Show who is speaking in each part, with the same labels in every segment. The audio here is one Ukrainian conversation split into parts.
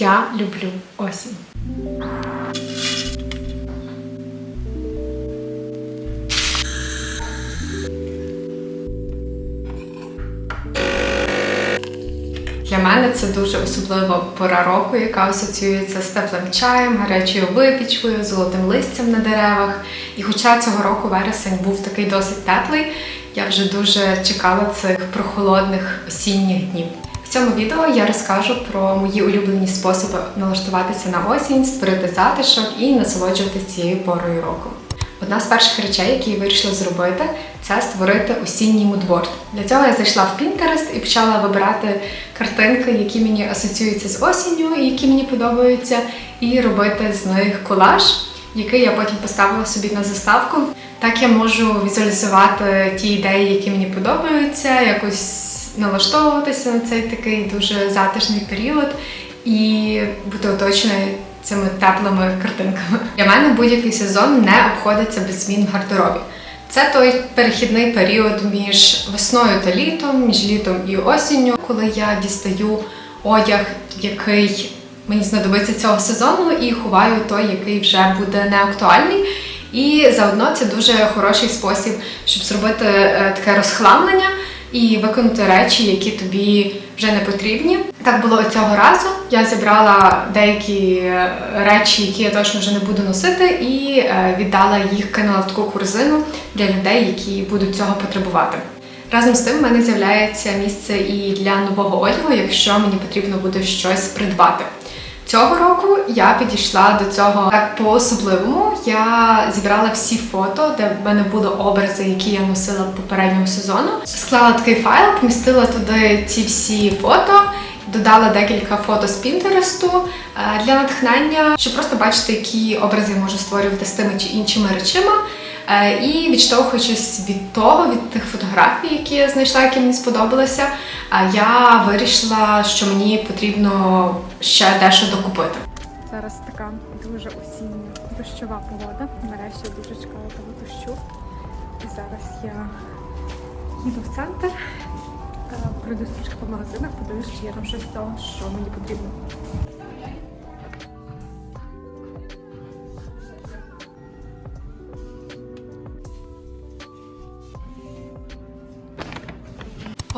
Speaker 1: Я люблю осінь. Для мене це дуже особлива пора року, яка асоціюється з теплим чаєм, гарячою випічкою, золотим листям на деревах. І хоча цього року вересень був такий досить теплий, я вже дуже чекала цих прохолодних осінніх днів. Цьому відео я розкажу про мої улюблені способи налаштуватися на осінь, створити затишок і насолоджуватися цією порою року. Одна з перших речей, які я вирішила зробити, це створити осінній мудборд. Для цього я зайшла в Pinterest і почала вибирати картинки, які мені асоціюються з осінню які мені подобаються, і робити з них колаж, який я потім поставила собі на заставку. Так я можу візуалізувати ті ідеї, які мені подобаються, якось налаштовуватися на цей такий дуже затишний період і бути оточеною цими теплими картинками. Для мене будь-який сезон не обходиться без змін в гардеробі. Це той перехідний період між весною та літом, між літом і осінню, коли я дістаю одяг, який мені знадобиться цього сезону, і ховаю той, який вже буде не актуальний. І заодно це дуже хороший спосіб, щоб зробити е, таке розхламлення і виконати речі, які тобі вже не потрібні. Так було цього разу. Я зібрала деякі е, речі, які я точно вже не буду носити, і е, віддала їх, кинула в таку корзину для людей, які будуть цього потребувати. Разом з тим, в мене з'являється місце і для нового одягу, якщо мені потрібно буде щось придбати. Цього року я підійшла до цього так по-особливому. Я зібрала всі фото, де в мене були образи, які я носила попереднього сезону. Склала такий файл, помістила туди ці всі фото. Додала декілька фото з Пінтересту для натхнення, щоб просто бачити, які образи я можу створювати з тими чи іншими речима. Е, І відштовхуючись від того, від тих фотографій, які я знайшла, які мені сподобалися, е, я вирішила, що мені потрібно ще дещо докупити. Зараз така дуже осіння дощова погода. Нарешті я дуже чекала того дощу. І зараз я їду в центр, е, пройдусь трішки по магазинах, подивлюсь, чи є там щось того, що мені потрібно.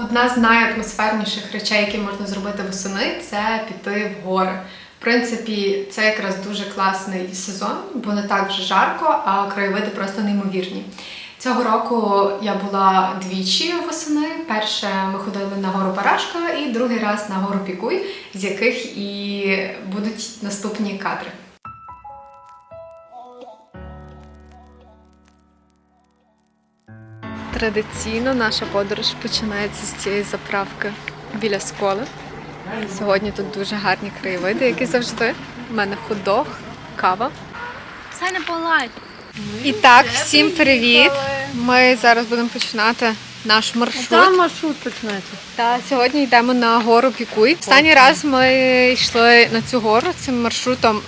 Speaker 1: Одна з найатмосферніших речей, які можна зробити восени, це піти в гори. В принципі, це якраз дуже класний сезон, бо не так вже жарко, а краєвиди просто неймовірні. Цього року я була двічі восени. Перше ми ходили на гору Парашка, і другий раз на гору Пікуй, з яких і будуть наступні кадри. Традиційно наша подорож починається з цієї заправки біля школи. Сьогодні тут дуже гарні краєвиди, як і завжди. У мене худох, кава.
Speaker 2: Саня полайк.
Speaker 1: І так, всім привіт! Ми зараз будемо починати наш маршрут.
Speaker 2: Там маршрут починається.
Speaker 1: Та сьогодні йдемо на гору Пікуй. Останній раз ми йшли на цю гору цим маршрутом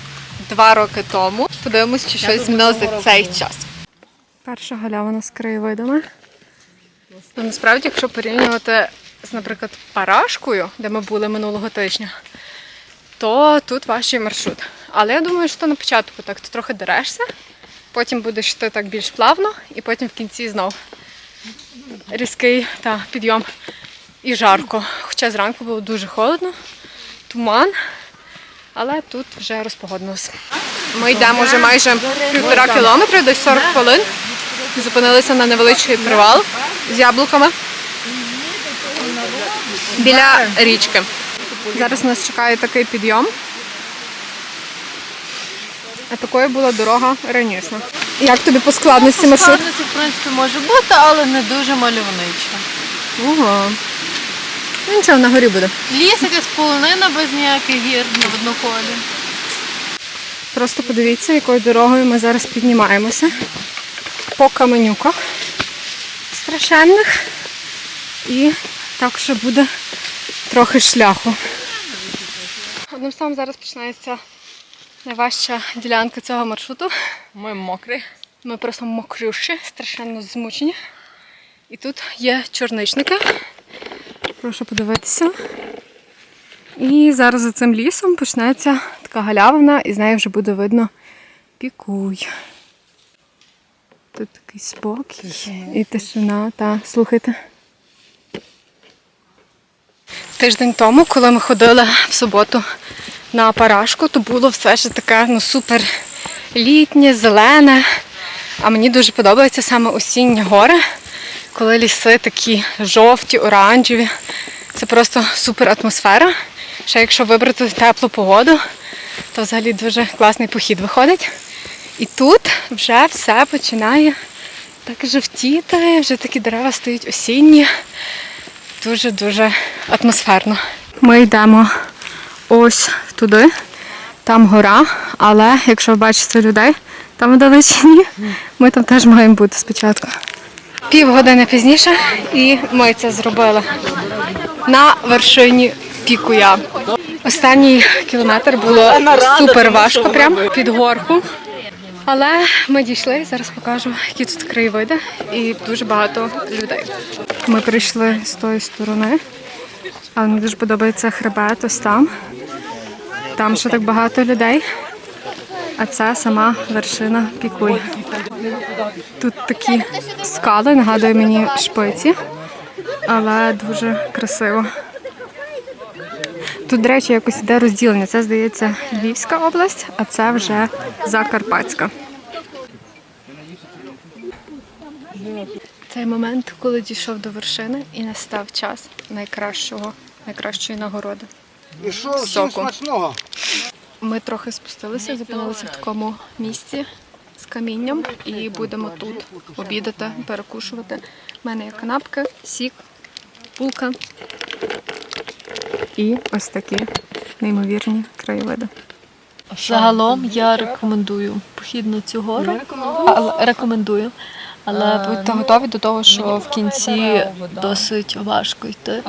Speaker 1: два роки тому. Подивимось, чи щось змінилося за цей час. Перша галявина з краєвидами. Ну, насправді, якщо порівнювати з, наприклад, Парашкою, де ми були минулого тижня, то тут важчий маршрут. Але я думаю, що на початку так ти трохи дерешся, потім будеш йти так більш плавно, і потім в кінці знов різкий та підйом і жарко. Хоча зранку було дуже холодно, туман, але тут вже розпогодилось. Ми йдемо вже майже півтора кілометри, десь 40 хвилин. Зупинилися на невеличкий привал з яблуками біля річки. Зараз нас чекає такий підйом. А такою була дорога раніше. Як тобі по складності маршрут?
Speaker 2: Складності, в принципі, може бути, але не дуже мальовнича.
Speaker 1: Ого. Ну нічого, на горі буде.
Speaker 2: Ліс якась полонина без ніяких гір на одноколі.
Speaker 1: Просто подивіться, якою дорогою ми зараз піднімаємося. По каменюках страшенних. І так що буде трохи шляху. Одним словом, зараз починається найважча ділянка цього маршруту.
Speaker 2: Ми мокрі.
Speaker 1: Ми просто мокрющі, страшенно змучені. І тут є чорничники. Прошу подивитися. І зараз за цим лісом почнеться така галявина, і з нею вже буде видно пікуй. Тут такий спокій і тишина, та слухайте. Тиждень тому, коли ми ходили в суботу на парашку, то було все ще таке ну, супер літнє, зелене. А мені дуже подобаються саме осінні гори, коли ліси такі жовті, оранжеві. Це просто супер атмосфера. Ще якщо вибрати теплу погоду, то взагалі дуже класний похід виходить. І тут вже все починає так жовтіти, вже такі дерева стоять осінні. Дуже-дуже атмосферно. Ми йдемо ось туди, там гора, але якщо ви бачите людей, там вдалечині, ми там теж маємо бути спочатку. Півгодини пізніше, і ми це зробили на вершині пікуя. Останній кілометр було супер важко, прям під горку. Але ми дійшли, зараз покажу, які тут краєвиди і дуже багато людей. Ми прийшли з тої сторони, але мені дуже подобається хребет ось там. Там ще так багато людей. А це сама вершина Пікуй. Тут такі скали, нагадує мені шпиці, але дуже красиво. Тут, до речі, якось іде розділення. Це, здається, Львівська область, а це вже Закарпатська. Цей момент, коли дійшов до вершини і настав час найкращого, найкращої нагороди.
Speaker 3: І що
Speaker 1: Соку.
Speaker 3: смачного?
Speaker 1: Ми трохи спустилися, зупинилися в такому місці з камінням і будемо тут обідати, перекушувати. У мене є канапки, сік, булка. І ось такі неймовірні краєвиди.
Speaker 2: Загалом я рекомендую похід на цю гору. Рекомендую. Але будьте готові до того, що в кінці досить важко йти.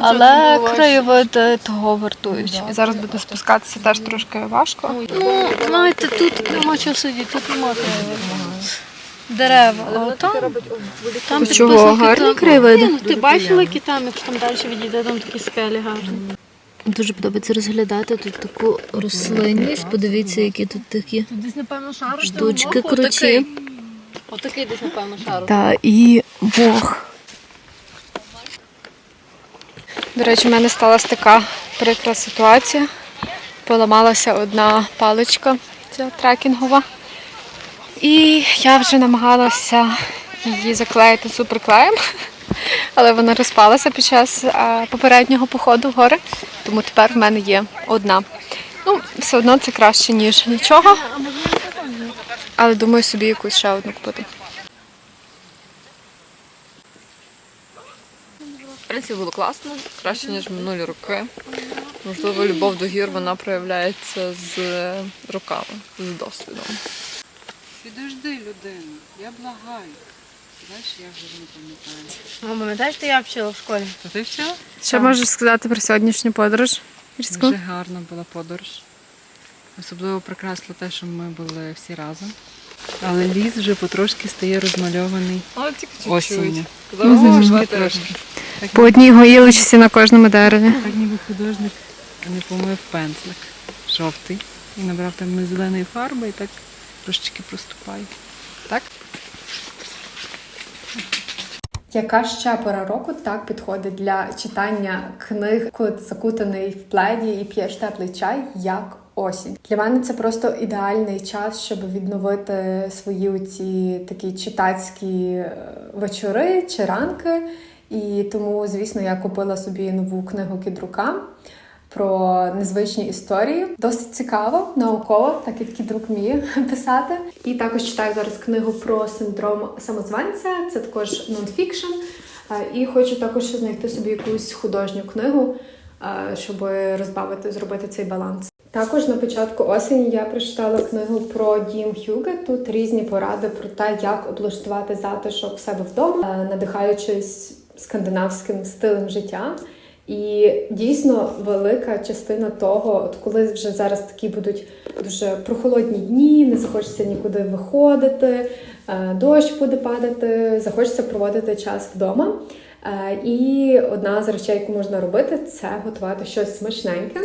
Speaker 2: Але краєвиди того вартують.
Speaker 1: І зараз буде спускатися теж трошки важко.
Speaker 2: Ну, знаєте, тут нема чого сидіти, тут нема краєвиду. Дерева, а там, там
Speaker 1: Чого?
Speaker 2: підписники,
Speaker 1: Гарні
Speaker 2: там-
Speaker 1: краєвиди?
Speaker 2: Ні, ну, ти бачила, які там, якщо там далі відійде, там такі скелі гарні. Дуже подобається розглядати тут таку рослинність. Подивіться, які тут такі
Speaker 4: Десь, напевно, шару.
Speaker 2: штучки круті. Отакий десь, напевно, шару.
Speaker 1: Та і Бог. До речі, в мене сталася така прикра ситуація. Поламалася одна паличка, ця трекінгова. І я вже намагалася її заклеїти суперклеєм, але вона розпалася під час попереднього походу в гори, тому тепер в мене є одна. Ну, все одно це краще, ніж нічого. Але думаю собі якусь ще одну купити.
Speaker 5: В принципі, було класно, краще, ніж минулі роки. Можливо, любов до гір вона проявляється з роками, з досвідом.
Speaker 4: Підожди, людину, я благаю. Знаєш, я вже не пам'ятаю.
Speaker 2: Мама, пам'ятаєш, що я вчила в школі?
Speaker 4: То ти все?
Speaker 1: Що можеш сказати про сьогоднішню подорож? гірську?
Speaker 4: Дуже гарна була подорож. Особливо прекрасно те, що ми були всі разом. Але ліс вже потрошки стає розмальований
Speaker 5: Але тільки
Speaker 4: осінню.
Speaker 5: Трошки
Speaker 4: Трошки.
Speaker 1: По одній гоїлочці на кожному дереві.
Speaker 4: Так ніби художник не помив пензлик жовтий і набрав там зеленої фарби і так трошечки проступає. Так?
Speaker 1: Яка ще пора року так підходить для читання книг, коли ти закутаний в пледі і п'єш теплий чай, як осінь? Для мене це просто ідеальний час, щоб відновити свої ці такі читацькі е, вечори чи ранки. І тому, звісно, я купила собі нову книгу Кідрука про незвичні історії. Досить цікаво, науково, так як Кідрук вміє писати. І також читаю зараз книгу про синдром самозванця. Це також нонфікшн. Е, І хочу також знайти собі якусь художню книгу, е, щоб розбавити, зробити цей баланс. Також на початку осені я прочитала книгу про дім Хюге. Тут різні поради про те, як облаштувати затишок в себе вдома, е, надихаючись скандинавським стилем життя. І дійсно велика частина того, от коли вже зараз такі будуть дуже прохолодні дні, не захочеться нікуди виходити, е, дощ буде падати, захочеться проводити час вдома. Е, І одна з речей, яку можна робити, це готувати щось смачненьке.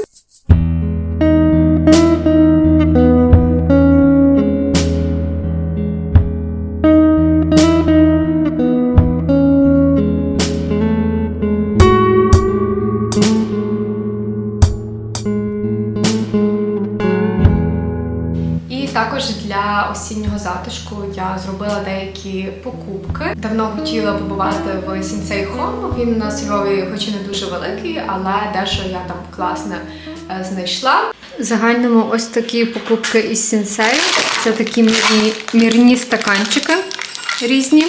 Speaker 1: Покупки. Давно хотіла побувати в Сінцей Хом. Він на Львові, хоч і не дуже великий, але дещо я там класне е, знайшла. Загальному ось такі покупки із Сінцею. Це такі мірні, мірні стаканчики різні,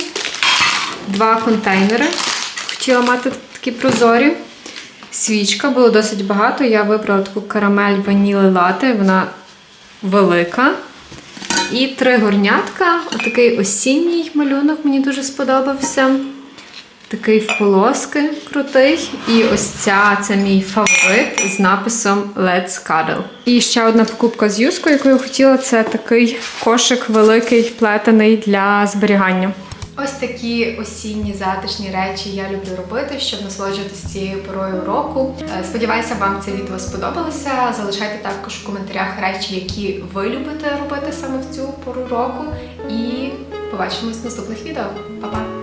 Speaker 1: два контейнери. Хотіла мати такі прозорі. Свічка було досить багато. Я вибрала таку карамель ваніли лати. Вона велика. І три горнятка. Отакий осінній малюнок мені дуже сподобався. Такий в полоски крутий. І ось ця це мій фаворит з написом Let's Cuddle. І ще одна покупка з юскою, яку я хотіла, це такий кошик великий плетений для зберігання. Ось такі осінні затишні речі я люблю робити, щоб насолоджуватися цією порою року. Е, Сподіваюся, вам це відео сподобалося. Залишайте також в коментарях речі, які ви любите робити саме в цю пору року. І побачимось в наступних відео. Па-па!